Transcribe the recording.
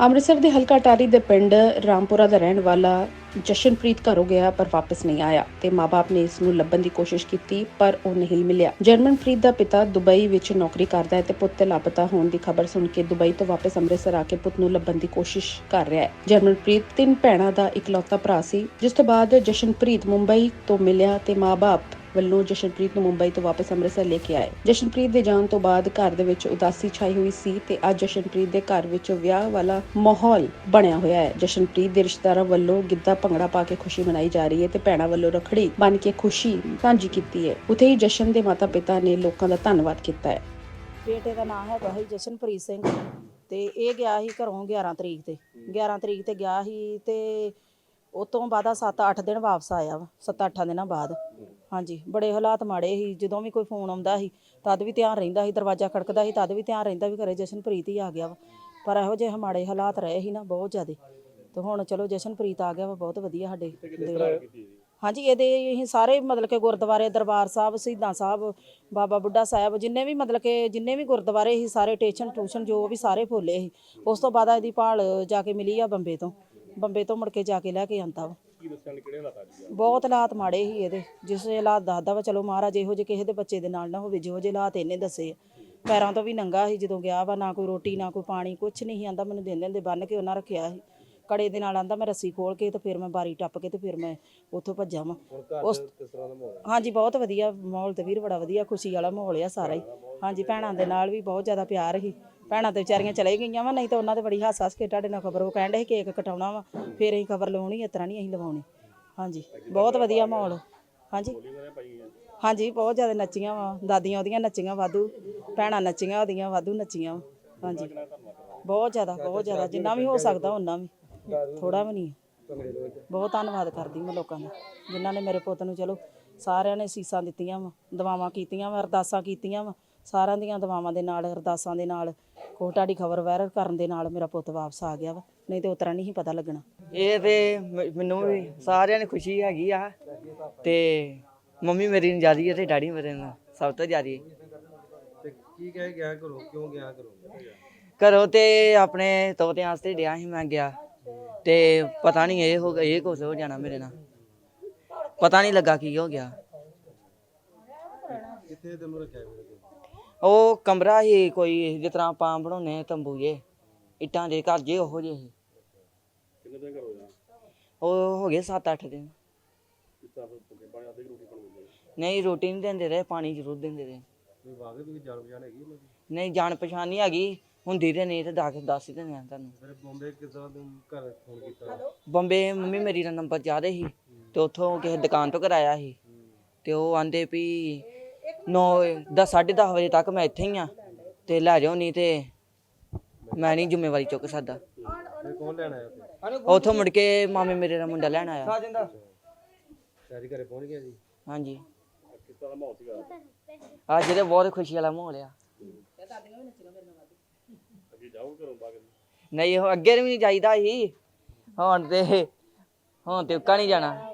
ਅੰਮ੍ਰਿਤਸਰ ਦੇ ਹਲਕਾ ਟਾਰੀ ਦੇ ਪਿੰਡ ਰਾਮਪੁਰਾ ਦਾ ਰਹਿਣ ਵਾਲਾ ਜਸ਼ਨਪ੍ਰੀਤ ਘਰੋਂ ਗਿਆ ਪਰ ਵਾਪਸ ਨਹੀਂ ਆਇਆ ਤੇ ਮਾਪੇ ਨੇ ਇਸ ਨੂੰ ਲੱਭਣ ਦੀ ਕੋਸ਼ਿਸ਼ ਕੀਤੀ, ਪਰ ਉਹ ਨਹੀਂ ਮਿਲਿਆ। ਜਰਮਨਪ੍ਰੀਤ ਦਾ ਪਿਤਾ ਦੁਬਈ ਵਿੱਚ ਨੌਕਰੀ ਕਰਦਾ ਹੈ ਤੇ ਪੁੱਤ ਤੇ ਲਾਪਤਾ ਹੋਣ ਦੀ ਖਬਰ ਸੁਣ ਕੇ ਦੁਬਈ ਤੋਂ ਵਾਪਸ ਅੰਮ੍ਰਿਤਸਰ ਆ ਕੇ ਪੁੱਤ ਨੂੰ ਲੱਭਣ ਦੀ ਕੋਸ਼ਿਸ਼ ਕਰ ਰਿਹਾ ਹੈ। ਜਰਮਨਪ੍ਰੀਤ ਤਿੰਨ ਭੈਣਾਂ ਦਾ ਇਕਲੌਤਾ ਭਰਾ ਸੀ, ਜਿਸ ਤੋਂ ਬਾਅਦ ਜਸ਼ਨਪ੍ਰੀਤ ਮੁੰਬਈ ਤੋਂ ਮਿਲਿਆ ਤੇ ਮਾਪੇ ਵੱਲੋਂ ਜਸ਼ਨਪ੍ਰੀਤ ਨੂੰ ਮੁੰਬਈ ਤੋਂ ਵਾਪਸ ਅੰਮ੍ਰਿਤਸਰ ਲੈ ਕੇ ਆਏ। ਜਸ਼ਨਪ੍ਰੀਤ ਦੇ ਜਾਣ ਤੋਂ ਬਾਅਦ ਘਰ ਦੇ ਵਿੱਚ ਉਦਾਸੀ ਛਾਈ ਹੋਈ ਸੀ ਤੇ ਅੱਜ ਜਸ਼ਨਪ੍ਰੀਤ ਦੇ ਘਰ ਵਿੱਚ ਵਿਆਹ ਵਾਲਾ ਮਾਹੌਲ ਬਣਿਆ ਹੋਇਆ ਹੈ। ਜਸ਼ਨਪ੍ਰੀਤ ਦੇ ਰਿਸ਼ਤੇਦਾਰਾਂ ਵੱਲੋਂ ਗਿੱਧਾ ਭੰਗੜਾ ਪਾ ਕੇ ਖੁਸ਼ੀ ਮਨਾਈ ਜਾ ਰਹੀ ਹੈ ਤੇ ਭੈਣਾਂ ਵੱਲੋਂ ਰਖੜੀ ਬਣ ਕੇ ਖੁਸ਼ੀ ਸਾਂਝੀ ਕੀਤੀ ਹੈ। ਉਥੇ ਹੀ ਜਸ਼ਨ ਦੇ ਮਾਤਾ-ਪਿਤਾ ਨੇ ਲੋਕਾਂ ਦਾ ਧੰਨਵਾਦ ਕੀਤਾ ਹੈ। ਬੇਟੇ ਦਾ ਨਾਮ ਹੈਗਾ ਸੀ ਜਸ਼ਨਪ੍ਰੀਤ ਸਿੰਘ ਤੇ ਇਹ ਗਿਆ ਸੀ ਘਰੋਂ 11 ਤਰੀਕ ਤੇ। 11 ਤਰੀਕ ਤੇ ਗਿਆ ਸੀ ਤੇ ਉਸ ਤੋਂ ਬਾਅਦ 7-8 ਦਿਨ ਵਾਪਸ ਆਇਆ ਵਾ 7-8 ਦਿਨਾਂ ਬਾਅਦ। ਹਾਂਜੀ ਬੜੇ ਹਾਲਾਤ ਮਾੜੇ ਸੀ ਜਦੋਂ ਵੀ ਕੋਈ ਫੋਨ ਆਉਂਦਾ ਸੀ ਤਦ ਵੀ ਧਿਆਨ ਰਹਿੰਦਾ ਸੀ ਦਰਵਾਜ਼ਾ ਖੜਕਦਾ ਸੀ ਤਦ ਵੀ ਧਿਆਨ ਰਹਿੰਦਾ ਵੀ ਘਰੇ ਜਸ਼ਨਪ੍ਰੀਤ ਹੀ ਆ ਗਿਆ ਵਾ। ਪਰ ਇਹੋ ਜਿਹੇ ਮਾੜੇ ਹਾਲਾਤ ਰਹੇ ਸੀ ਨਾ ਬਹੁਤ ਜ਼ਿਆਦੇ। ਤੇ ਹੁਣ ਚਲੋ ਜਸ਼ਨਪ੍ਰੀਤ ਆ ਗਿਆ ਵਾ ਬਹੁਤ ਵਧੀਆ ਸਾਡੇ ਹਾਂਜੀ ਇਹਦੇ ਅਸੀਂ ਸਾਰੇ ਮਤਲਬ ਕਿ ਗੁਰਦੁਆਰੇ ਦਰਬਾਰ ਸਾਹਿਬ ਸ਼ਹੀਦਾਂ ਸਾਹਿਬ ਬਾਬਾ ਬੁੱਢਾ ਸਾਹਿਬ ਜਿੰਨੇ ਵੀ ਮਤਲਬ ਕਿ ਜਿੰਨੇ ਵੀ ਗੁਰਦੁਆਰੇ ਸੀ ਸਾਰੇ ਟੇਸ਼ਨ ਟੂਸ਼ਨ ਜੋ ਵੀ ਸਾਰੇ ਫੋਲੇ ਸੀ ਉਸ ਤੋਂ ਬਾਅਦ ਇਹਦੀ ਭਾਲ ਜਾ ਕੇ ਮਿਲੀ ਆ ਬੰਬੇ ਤੋਂ। ਬੰਬੇ ਤੋਂ ਮੁੜ ਕੇ ਜਾ ਕੇ ਲੈ ਕੇ ਆਂਦਾ ਵਾ। ਬਹੁਤ ਹਾਲਾਤ ਮਾੜੇ ਸੀ ਇਹਦੇ। ਜਿਸ ਹਾਲਾਤ ਦੱਸਦਾ ਵਾ ਚਲੋ ਮਹਾਰਾਜ ਇਹੋ ਜਿਹੇ ਕਿਸੇ ਦੇ ਬੱਚੇ ਦੇ ਨਾਲ ਨਾ ਹੋਵੇ ਜਿਹੋ ਜਿਹੇ ਹਾਲਾਤ ਇਹਨੇ ਦੱਸੇ ਆ। ਪੈਰਾਂ ਤੋਂ ਵੀ ਨੰਗਾ ਸੀ ਜਦੋਂ ਗਿਆ ਵਾ ਨਾ ਕੋਈ ਰੋਟੀ ਨਾ ਕੋਈ ਪਾਣੀ ਕੁਛ ਨਹੀਂ ਸੀ ਆਂਦਾ ਮੈਨੂੰ ਦਿਨ ਦੇ ਬੰਨ ਕੇ ਉਹਨਾਂ ਰੱਖਿਆ ਸੀ। ਕੜੇ ਦੇ ਨਾਲ ਆਂਦਾ ਮੈਂ ਰੱਸੀ ਖੋਲ ਕੇ ਤੇ ਫਿਰ ਮੈਂ ਬਾਰੀ ਟੱਪ ਕੇ ਤੇ ਫਿਰ ਮੈਂ ਉੱਥੋਂ ਭੱਜਾ ਵਾਂ। ਉਸ ਹਾਂਜੀ ਬਹੁਤ ਵਧੀਆ ਮਾਹੌਲ ਤੇ ਵੀਰ ਬੜਾ ਵਧੀਆ ਖੁਸ਼ੀ ਵਾਲਾ ਮਾਹੌਲ ਆ ਸਾਰਾ ਹੀ। ਹਾਂਜੀ ਭੈਣਾਂ ਦੇ ਨਾਲ ਵੀ ਬਹੁਤ ਜ਼ਿਆਦਾ ਪਿਆਰ ਸੀ। ਭੈਣਾਂ ਤੇ ਵਿਚਾਰੀਆਂ ਚਲੇ ਗਈਆਂ ਵਾ, ਨਹੀਂ ਤਾਂ ਉਹਨਾਂ ਦੇ ਬੜੀ ਹੱਸ ਹੱਸ ਕੇ ਤੁਹਾਡੇ ਨਾਲ ਖਬਰ, ਉਹ ਕਹਿੰਦੇ ਸੀ ਕੇਕ ਕਟਾਉਣਾ ਵਾ, ਫਿਰ ਅਸੀਂ ਖਬਰ ਲਵਾਉਣੀ ਇਸ ਤਰ੍ਹਾਂ ਨਹੀਂ ਅਸੀਂ ਲਵਾਉਣੀ। ਹਾਂਜੀ, ਬਹੁਤ ਵਧੀਆ ਮਾਹੌਲ। ਹਾਂਜੀ। ਹਾਂਜੀ, ਬਹੁਤ ਜ਼ਿਆਦਾ ਨੱਚੀਆਂ ਵਾ, ਦਾਦੀਆਂ ਉਹਦੀਆਂ ਨੱਚੀਆਂ ਵਾਧੂ, ਭੈਣਾਂ ਨੱਚੀਆਂ ਉਹਦੀਆਂ ਵਾਧੂ ਨੱਚੀਆਂ ਵਾ। ਹਾਂਜੀ। ਬਹੁਤ ਜ਼ਿਆਦਾ ਬਹੁਤ ਜ਼ਿਆਦਾ, ਜਿੰਨਾ ਵੀ ਹੋ ਸਕਦਾ ਉਹਨਾਂ ਵੀ। ਥੋੜਾ ਵੀ ਨਹੀਂ। ਬਹੁਤ ਧੰਨਵਾਦ ਕਰਦੀ ਮੈਂ ਲੋਕਾਂ ਦਾ, ਜਿਨ੍ਹਾਂ ਨੇ ਮੇਰੇ ਪੁੱਤ ਨੂੰ ਚਲੋ, ਸਾਰਿਆਂ ਨੇ ਸੀਸਾਂ ਦਿੱਤੀਆਂ ਵਾ, ਦੁਆਵਾਂ ਕੀਤੀਆਂ ਵਾ, ਅਰਦਾਸਾਂ ਕੀਤੀਆਂ ਵਾ, ਸਾਰਿਆਂ ਦੀਆਂ ਦੁਆਵਾਂ ਦੇ ਨਾਲ, ਅਰਦਾਸਾਂ ਦੇ ਨਾਲ। ਕੋਹ ਤੁਹਾਡੀ ਖਬਰ ਵਾਇਰਲ ਕਰਨ ਦੇ ਨਾਲ ਮੇਰਾ ਪੁੱਤ ਵਾਪਸ ਆ ਗਿਆ ਵਾ। ਨਹੀਂ ਤੇ ਉਤਰਾ ਨਹੀਂ ਸੀ ਪਤਾ ਲੱਗਣਾ। ਇਹ ਤੇ ਮ- ਮੈਨੂੰ ਵੀ ਸਾਰਿਆਂ ਨੂੰ ਖੁਸ਼ੀ ਹੈਗੀ ਆ। ਤੇ ਮੰਮੀ ਮੇਰੀ ਨੂੰ ਜਿਆਦੀ ਹੈ ਤੇ ਡੈਡੀ ਮੇਰੇ ਨੂੰ ਸਭ ਤੋਂ ਜਿਆਦੀ। ਤੇ ਕੀ ਕਹਿ ਗਿਆ ਕਰੋ? ਕਿਉਂ ਗਿਆ ਕਰੋ? ਘਰੋਂ ਤੇ ਆਪਣੇ ਤੋਤਿਆਂ ਵਾਸਤੇ ਡਿਆ ਸੀ ਮੈਂ ਗਿਆ। ਤੇ ਪਤਾ ਨਹੀਂ ਇਹ ਹੋ ਇਹ ਕੁਝ ਹੋ ਜਾਣਾ ਮੇਰੇ ਨਾਲ। ਪਤਾ ਨਹੀਂ ਲੱਗਾ ਕੀ ਹੋ ਗਿਆ। ਕਿੱਥੇ ਤੈਨੂੰ ਰੱਖਿਆ ਮੇਰੇ ਕੋਲ? ਉਹ ਕਮਰਾ ਹੀ ਕੋਈ ਜਿਸ ਤਰ੍ਹਾਂ ਆਪਾਂ ਬਣਾਉਨੇ ਤੰਬੂ ਜੇ ਇੱਟਾਂ ਦੇ ਘਰ ਜੇ ਉਹੋ ਜਿਹੇ। ਸੀ। ਕਿੰਨੇ ਦਿਨ ਕਰੋ ਜਾ ਉਹ ਹੋ ਗਏ 7-8 ਦਿਨ। ਕਿਤਾ ਭੁੱਖੇ ਪਾਣੀ ਆਦੇ ਰੋਟੀ ਬਣ ਗਈ ਨਹੀਂ ਰੋਟੀ ਨਹੀਂ ਦਿੰਦੇ ਰਹੇ ਪਾਣੀ ਜ਼ਰੂਰ ਦਿੰਦੇ ਰਹੇ। ਕੋਈ ਵਾਗੇ ਵੀ ਜਾਣ ਪਛਾਣ ਹੈਗੀ ਉਹਨਾਂ ਦੀ? ਨਹੀਂ ਜਾਣ ਪਛਾਣ ਨਹੀਂ ਹੈਗੀ ਹੁੰਦੀ ਤੇ ਨਹੀਂ ਤੇ ਦੱਸ ਦੱਸ ਹੀ ਦਿੰਦੇ ਆ ਤੁਹਾਨੂੰ। ਫਿਰ ਬੰਬੇ ਕਿਸ ਤਰ੍ਹਾਂ ਤੂੰ ਘਰ ਫੋਨ ਕੀਤਾ? ਬੰਬੇ ਮੰਮੀ ਮੇਰੀ ਦਾ ਨੰਬਰ ਜ਼ਿਆਦਾ ਸੀ ਤੇ ਉੱਥੋਂ ਕਿਸੇ ਦੁਕਾਨ ਤੋਂ ਕਰਾਇਆ ਸੀ। ਤੇ ਉਹ ਆਂਦੇ ਵੀ 9 ਦਸ 10:30 ਵਜੇ ਤੱਕ ਮੈਂ ਇੱਥੇ ਹੀ ਆ। ਤੇ ਲੈ ਜਾਓ ਨਹੀਂ ਤੇ ਮੈਂ ਨਹੀਂ ਜ਼ਿੰਮੇਵਾਰੀ ਚੁੱਕ ਸਕਦਾ। ਫਿਰ ਕੌਣ ਲੈਣ ਆਇਆ ਉੱਥੇ? ਉੱਥੋਂ ਮੁੜ ਕੇ ਮਾਮੇ ਮੇਰੇ ਦਾ ਮੁੰਡਾ ਲੈਣ ਆਇਆ। ਸ਼ਹਿਰੀ ਘਰੇ ਪਹੁੰਚ ਗਿਆ ਜੀ। ਹਾਂਜੀ। ਕਿਸ ਤਰ੍ਹਾਂ ਦਾ ਮਾਹੌਲ ਸੀਗਾ? ਅੱਜ ਤੇ ਬਹੁਤ ਖੁਸ਼ੀ ਵਾਲਾ ਮਾਹੌਲ ਆ। ਅੱਗੇ ਜਾਓ ਘਰੋਂ ਬਾਗ ਨਹੀਂ ਉਹ ਅੱਗੇ ਵੀ ਨਹੀਂ ਜਾਈਦਾ ਸੀ। ਹੁਣ ਤੇ ਹੁਣ ਤੇ ਉੱਕਾ ਨਹੀਂ ਜਾਣਾ।